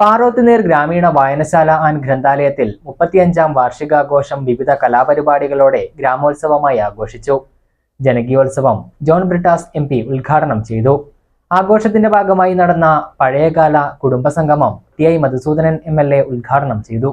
പാറോത്തുനീർ ഗ്രാമീണ വായനശാല ആൻഡ് ഗ്രന്ഥാലയത്തിൽ മുപ്പത്തിയഞ്ചാം വാർഷികാഘോഷം വിവിധ കലാപരിപാടികളോടെ ഗ്രാമോത്സവമായി ആഘോഷിച്ചു. ജനകീയോത്സവം ജോൺ ബ്രിട്ടാസ് എം പി ഉദ്ഘാടനം ചെയ്തു. ആഘോഷത്തിന്റെ ഭാഗമായി നടന്ന പഴയകാല കുടുംബസംഗമം T I Madhusudanan M L A ഉദ്ഘാടനം ചെയ്തു.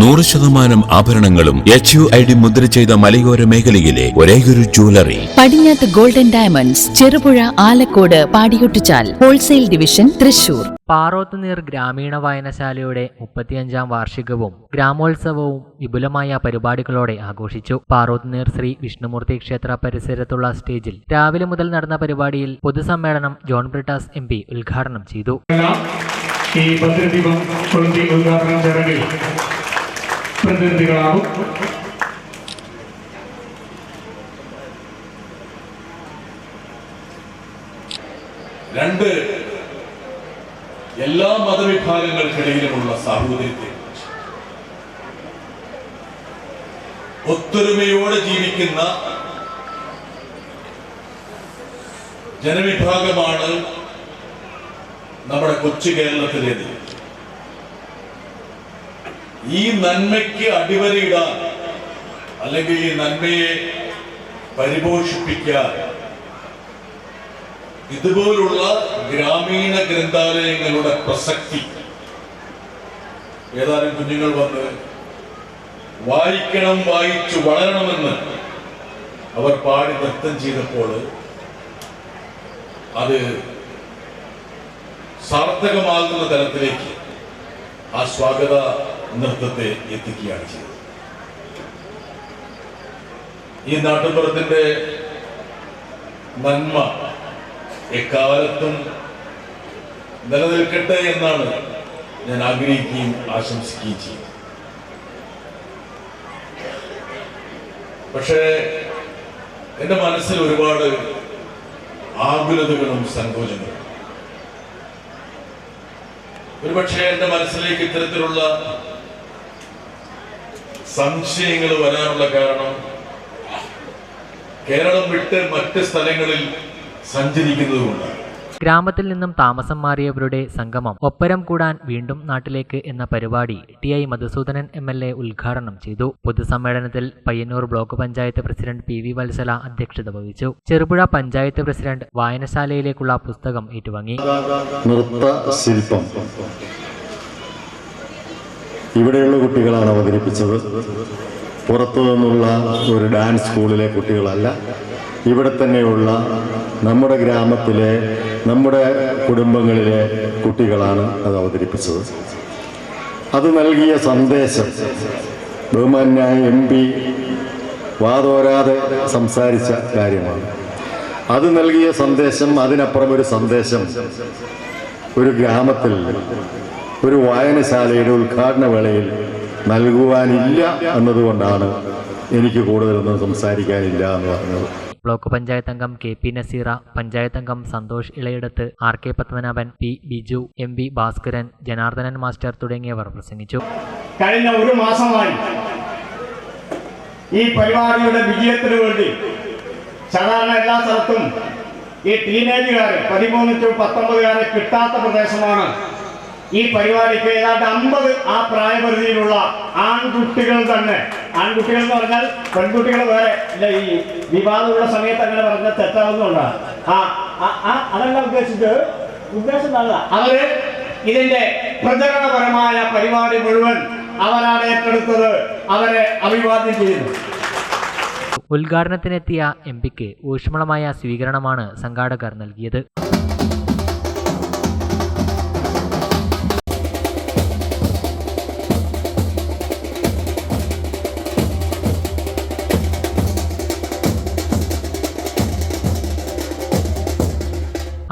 നൂറ് ശതമാനം ആഭരണങ്ങളും എച്ച് യു ഐ ഡി മുദ്ര ചെയ്ത മലയോര മേഖലയിലെ ഒരേയൊരു jewellery പടിഞ്ഞാത്ത് golden diamonds Cherupuzha Alakode Padiyottuchal wholesale division Thrissur. പാറോത്തുനീർ ഗ്രാമീണ വായനശാലയുടെ മുപ്പത്തിയഞ്ചാം വാർഷികവും ഗ്രാമോത്സവവും വിപുലമായ പരിപാടികളോടെ ആഘോഷിച്ചു. പാറോത്തുനീർ ശ്രീ വിഷ്ണുമൂർത്തി ക്ഷേത്ര പരിസരത്തുള്ള സ്റ്റേജിൽ രാവിലെ മുതൽ നടന്ന പരിപാടിയിൽ പൊതുസമ്മേളനം ജോൺ ബ്രിട്ടാസ് എം പി ഉദ്ഘാടനം ചെയ്തു. ഈ ഭദ്രദീപം കൊളുത്തി ഉദ്ഘാടന ചടങ്ങിൽ പ്രതിനിധികളാകും. രണ്ട് എല്ലാ മതവിഭാഗങ്ങൾക്കിടയിലുമുള്ള സാഹോദര്യത്തെ ഒത്തൊരുമയോടെ ജീവിക്കുന്ന ജനവിഭാഗമാണ് നമ്മുടെ കൊച്ചു കേരളത്തിലേത്. ഈ നന്മയ്ക്ക് അടിവരയിടാൻ അല്ലെങ്കിൽ ഈ നന്മയെ പരിപോഷിപ്പിക്കാൻ. ഇതുപോലുള്ള ഗ്രാമീണ ഗ്രന്ഥാലയങ്ങളുടെ പ്രസക്തി. ഏതാനും കുഞ്ഞുങ്ങൾ വന്ന് വായിക്കണം വായിച്ചു വളരണമെന്ന് അവർ പാടി നൃത്തം ചെയ്തപ്പോൾ അത് സാർത്ഥകമാകുന്ന തലത്തിലേക്ക് ആ സ്വാഗത നൃത്തത്തെ എത്തിക്കുകയാണ് ചെയ്തത്. ഈ നാട്ടുപുറത്തിന്റെ നന്മ എക്കാലത്തും നിലനിൽക്കട്ടെ എന്നാണ് ഞാൻ ആഗ്രഹിക്കുകയും ആശംസിക്കുകയും ചെയ്യുന്നത് പക്ഷേ എന്റെ മനസ്സിൽ ഒരുപാട് ആകുലതകളും സങ്കോചങ്ങളും. ഒരുപക്ഷെ എന്റെ മനസ്സിലേക്ക് ഇത്തരത്തിലുള്ള സംശയങ്ങൾ വരാനുള്ള കാരണം കേരളം വിട്ട് മറ്റ് സ്ഥലങ്ങളിൽ സഞ്ചരിക്കുന്നതുകൊണ്ടാണ്. ഗ്രാമത്തിൽ നിന്നും താമസം മാറിയവരുടെ സംഗമം ഒപ്പരം കൂടാൻ വീണ്ടും നാട്ടിലേക്ക് എന്ന പരിപാടി T I Madhusudanan M L A ഉദ്ഘാടനം ചെയ്തു. പൊതുസമ്മേളനത്തിൽ Payyanur block panchayat president P V Vatsala അധ്യക്ഷത വഹിച്ചു. ചെറുപുഴ പഞ്ചായത്ത് പ്രസിഡന്റ് വായനശാലയിലേക്കുള്ള പുസ്തകം ഏറ്റുവാങ്ങി. നൃത്ത ശില്പം. ഇവിടെയുള്ള കുട്ടികളാണ് അവതരിപ്പിച്ചത്. പുറത്തു നിന്നുള്ള ഒരു ഡാൻസ് സ്കൂളിലെ കുട്ടികളല്ല. ഇവിടെ തന്നെയുള്ള നമ്മുടെ ഗ്രാമത്തിലെ നമ്മുടെ കുടുംബങ്ങളിലെ കുട്ടികളാണ് അത് അവതരിപ്പിച്ചത്. അത് നൽകിയ സന്ദേശം ബഹുമാന്യായ എം പി വാതോരാതെ സംസാരിച്ച കാര്യമാണ്. അത് നൽകിയ സന്ദേശം അതിനപ്പുറം ഒരു സന്ദേശം ഒരു ഗ്രാമത്തിൽ ഒരു വായനശാലയുടെ ഉദ്ഘാടന വേളയിൽ നൽകുവാനില്ല എന്നതുകൊണ്ടാണ് എനിക്ക് കൂടുതലൊന്നും സംസാരിക്കാനില്ല എന്ന് പറഞ്ഞത്. ബ്ലോക്ക് പഞ്ചായത്ത് അംഗം കെ പി നസീറ പഞ്ചായത്ത് അംഗം Santhosh Ilayidath R K Padmanabhan P Biju M V Bhaskaran Janardhanan master തുടങ്ങിയവർ പ്രസംഗിച്ചു. കഴിഞ്ഞ ഒരു മാസമായി ഈ പരിപാടിയുടെ വിജയത്തിന് വേണ്ടി സാധാരണ എല്ലാ സ്ഥലത്തും ഈ ടീനേജുകാരെ പതിമൂന്ന് ടു പത്തൊമ്പതുകാരെ കിട്ടാത്ത പ്രദേശമാണ് ഈ പരിപാടിക്ക് ഏതാണ്ട് അമ്പത് ആ പ്രായപരിധിയിലുള്ള ആൺകുട്ടികൾ തന്നെ. ആൺകുട്ടികൾ എന്ന് പറഞ്ഞാൽ പെൺകുട്ടികൾ വേറെ. ഇല്ല ഈ വിവാദമുള്ള സമയത്ത് അങ്ങനെ പറഞ്ഞാൽ തെറ്റാവുന്നതുകൊണ്ടാണ് ആ അതല്ല ഉദ്ദേശിച്ചത്? ഉദ്ദേശം അവർ ഇതിന്റെ പ്രചരണപരമായ പരിപാടി മുഴുവൻ അവരാണ് ഏറ്റെടുത്തത്. അവരെ അഭിവാദ്യം ചെയ്യുന്നു. ഉദ്ഘാടനത്തിനെത്തിയ എം പിക്ക് ഊഷ്മളമായ സ്വീകരണമാണ് സംഘാടകർ നൽകിയത്.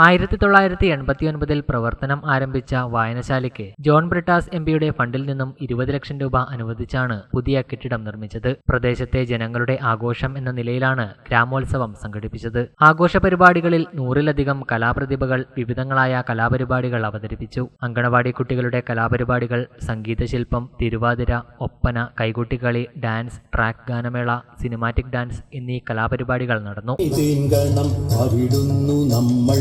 ആയിരത്തി തൊള്ളായിരത്തി എൺപത്തി ഒൻപതിൽ പ്രവർത്തനം ആരംഭിച്ച വായനശാലയ്ക്ക് ജോൺ ബ്രിട്ടാസ് എം പിയുടെ ഫണ്ടിൽ നിന്നും ഇരുപത് ലക്ഷം രൂപ അനുവദിച്ചാണ് പുതിയ കെട്ടിടം നിർമ്മിച്ചത്. പ്രദേശത്തെ ജനങ്ങളുടെ ആഘോഷം എന്ന നിലയിലാണ് ഗ്രാമോത്സവം സംഘടിപ്പിച്ചത്. ആഘോഷ പരിപാടികളിൽ നൂറിലധികം കലാപ്രതിഭകൾ വിവിധങ്ങളായ കലാപരിപാടികൾ അവതരിപ്പിച്ചു. അങ്കണവാടി കുട്ടികളുടെ കലാപരിപാടികൾ സംഗീതശില്പം തിരുവാതിര ഒപ്പന കൈകൊട്ടിക്കളി ഡാൻസ് ട്രാക്ക് ഗാനമേള സിനിമാറ്റിക് ഡാൻസ് എന്നീ കലാപരിപാടികൾ നടന്നു. നമ്മൾ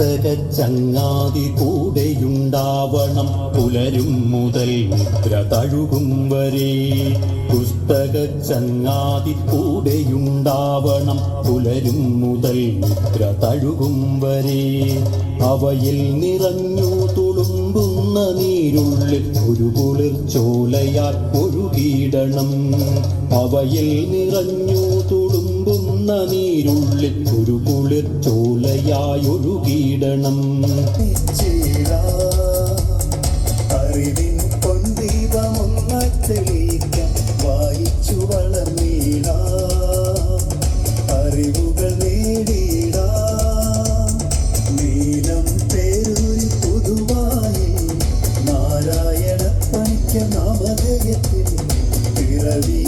പുസ്തക ചങ്ങാതി കൂടെയുണ്ടാവണം പുലരും മുതൽ മുദ്ര തഴുകും വരെ പുസ്തക ചങ്ങാതി കൂടെയുണ്ടാവണം പുലരും മുതൽ മുദ്ര തഴുകും വരെ അവയിൽ നിറഞ്ഞു തുളുമ്പുന്ന നീരുള്ളിൽ ഒരു കുളിർ ചോലയാൽ ഒഴുകിയിടണം അവയിൽ നിറഞ്ഞു തുടുമ്പുന്ന നീരുള്ളിൽ ഒരു കുളിർ ചോലയായി ഒഴുകിയിടണം വായിച്ചു വളർന്നീട la vie.